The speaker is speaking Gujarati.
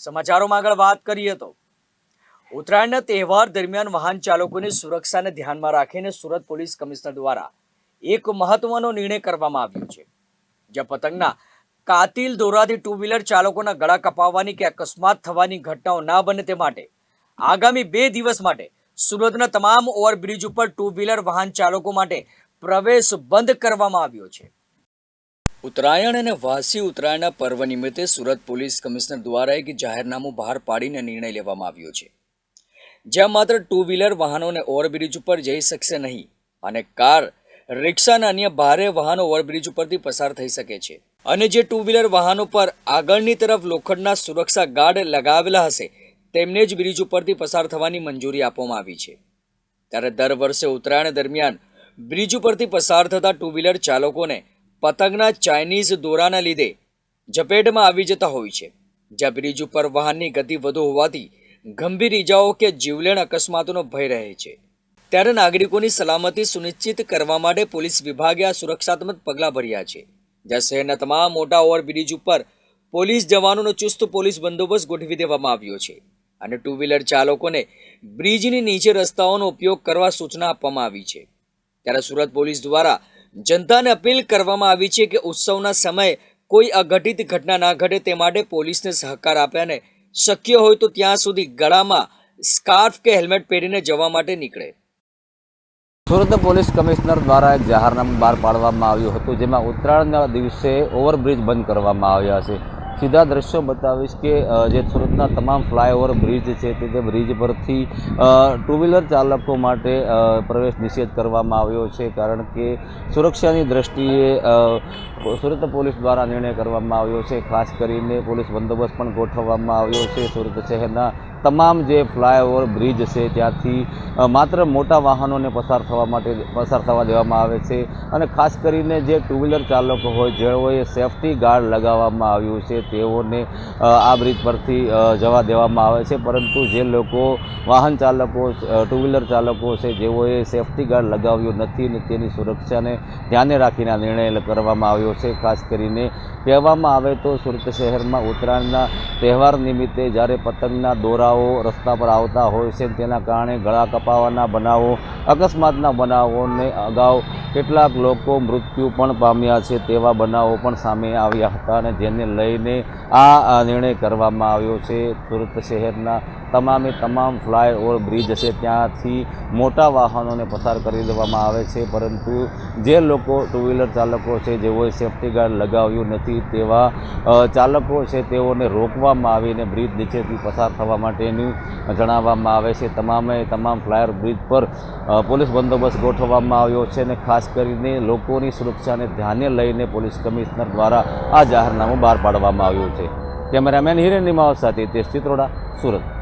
સમાચારોમાં આગળ વાત કરીએ તો, ઉત્તરાયણના તહેવાર દરમિયાન વાહન ચાલકોની સુરક્ષાને ધ્યાનમાં રાખીને સુરત પોલીસ કમિશનર દ્વારા એક મહત્વનો નિર્ણય કરવામાં આવ્યો છે. જ્યાં પતંગના કાતિલ દોરાથી ટુ વ્હીલર ચાલકોના ગળા કપાવવાની કે અકસ્માત થવાની ઘટનાઓ ના બને તે માટે, આગામી બે દિવસ માટે સુરતના તમામ ઓવરબ્રિજ ઉપર ટુ વ્હીલર વાહન ચાલકો માટે પ્રવેશ બંધ કરવામાં આવ્યો છે. ઉત્તરાયણ અને વાસી ઉત્તરાયણના પર્વ નિમિત્તે સુરત પોલીસ કમિશનર દ્વારા એક જાહેરનામું બહાર પાડીને નિર્ણય લેવામાં આવ્યો છે. જ્યાં માત્ર ટુ વ્હીલર વાહનોને ઓવરબ્રિજ ઉપર જઈ શકશે નહીં અને કાર, રિક્ષા અને અન્ય ભારે વાહનો ઓવરબ્રિજ ઉપરથી પસાર થઈ શકે છે. અને જે ટુ વ્હીલર વાહનો પર આગળની તરફ લોખંડના સુરક્ષા ગાર્ડ લગાવેલા હશે, તેમને જ બ્રિજ ઉપરથી પસાર થવાની મંજૂરી આપવામાં આવી છે. ત્યારે દર વર્ષે ઉત્તરાયણ દરમિયાન બ્રિજ ઉપરથી પસાર થતા ટુ વ્હીલર ચાલકોને પતંગના ચાઇનીઝ દોરાના લીધે ઝપેટમાં આવી જતા હોય છે. જ્યાં બ્રિજ ઉપર વાહનની ગતિ વધુ હોવાથી ગંભીર ઇજાઓ કે જીવલેણ અકસ્માતોનો ભય રહે છે. ત્યારે નાગરિકોની સલામતી સુનિશ્ચિત કરવા માટે પોલીસ વિભાગે આ સુરક્ષાત્મક પગલાં ભર્યા છે. જ્યાં શહેરના તમામ મોટા ઓવરબ્રિજ ઉપર પોલીસ જવાનોનો ચુસ્ત પોલીસ બંદોબસ્ત ગોઠવી દેવામાં આવ્યો છે અને ટુ વ્હીલર ચાલકોને બ્રિજની નીચે રસ્તાઓનો ઉપયોગ કરવા સૂચના આપવામાં આવી છે. ત્યારે સુરત પોલીસ દ્વારા જનતાને અપીલ કરવામાં આવી છે કે ઉત્સવના સમયે કોઈ અઘટિત ઘટના ના ઘટે તે માટે પોલીસને સહકાર આપે અને શક્ય હોય તો ત્યાં સુધી ગળામાં સ્કાર્ફ કે હેલ્મેટ પહેરીને જવા માટે નીકળે. સુરત પોલીસ કમિશનર દ્વારા એક જાહેરનામું બહાર પાડવામાં આવ્યું હતું, જેમાં ઉત્તરાયણના દિવસે ઓવરબ્રિજ બંધ કરવામાં આવ્યા છે. સીધા દ્રશ્યો બતાવીશ કે જે સુરતના તમામ ફ્લાયઓવર બ્રિજ છે તે તે બ્રિજ પરથી ટુ વ્હીલર ચાલકો માટે પ્રવેશ નિષેધ કરવામાં આવ્યો છે. કારણ કે સુરક્ષાની દ્રષ્ટિએ સુરત પોલીસ દ્વારા નિર્ણય કરવામાં આવ્યો છે. ખાસ કરીને પોલીસ બંદોબસ્ત પણ ગોઠવવામાં આવ્યો છે. સુરત શહેરના તમામ જે ફ્લાયઓવર, બ્રિજ છે ત્યાંથી માત્ર મોટા વાહનોને પસાર થવા માટે, પસાર થવા દેવામાં આવે છે અને ખાસ કરીને જે ટુ વ્હીલર ચાલકો હોય, જેઓએ સેફટી ગાર્ડ લગાવવામાં આવ્યું છે, તેઓને આ બ્રિજ પરથી જવા દેવામાં આવે છે. પરંતુ જે લોકો વાહન ચાલકો ટુ વ્હીલર ચાલકો છે, જેઓએ સેફટી ગાર્ડ લગાવ્યું નથી અને તેની સુરક્ષાને ધ્યાને રાખીને આ નિર્ણય કરવામાં આવ્યો છે. ખાસ કરીને કહેવામાં આવે તો સુરત શહેરમાં ઉત્તરાયણના તહેવાર નિમિત્તે જ્યારે પતંગના દોરાઓ રસ્તા પર આવતા હોય છે તેના કારણે ગળા કપાવાના બનાવો અકસ્માતના બનાવોને અગાઉ કેટલાક લોકો મૃત્યુ પણ પામ્યા છે તેવા બનાવો પણ સામે આવ્યા હતા અને જેને લઈને આ નિર્ણય કરવામાં આવ્યો છે. સુરત શહેરના તમામે તમામ ફ્લાય ઓવર બ્રિજ છે, ત્યાંથી મોટા વાહનોને પસાર કરી દેવામાં આવે છે, પરંતુ જે લોકો ટુ વ્હીલર ચાલકો છે, જેઓએ સેફટી ગાર્ડ લગાવ્યું નથી તેવા ચાલકો છે તેઓને રોકવામાં આવીને બ્રિજ નીચેથી પસાર થવા માટેનું જણાવવામાં આવે છે. તમામે તમામ ફ્લાયર બ્રિજ પર પોલીસ બંદોબસ્ત ગોઠવવામાં આવ્યો છે અને ખાસ કરીને લોકોની સુરક્ષાને ધ્યાને લઈને પોલીસ કમિશનર દ્વારા આ જાહેરનામું બહાર પાડવામાં આવ્યું છે. કેમેરામેન હિરેન નિમાવ સાથે તેજ ચિત્રોડા સુરત.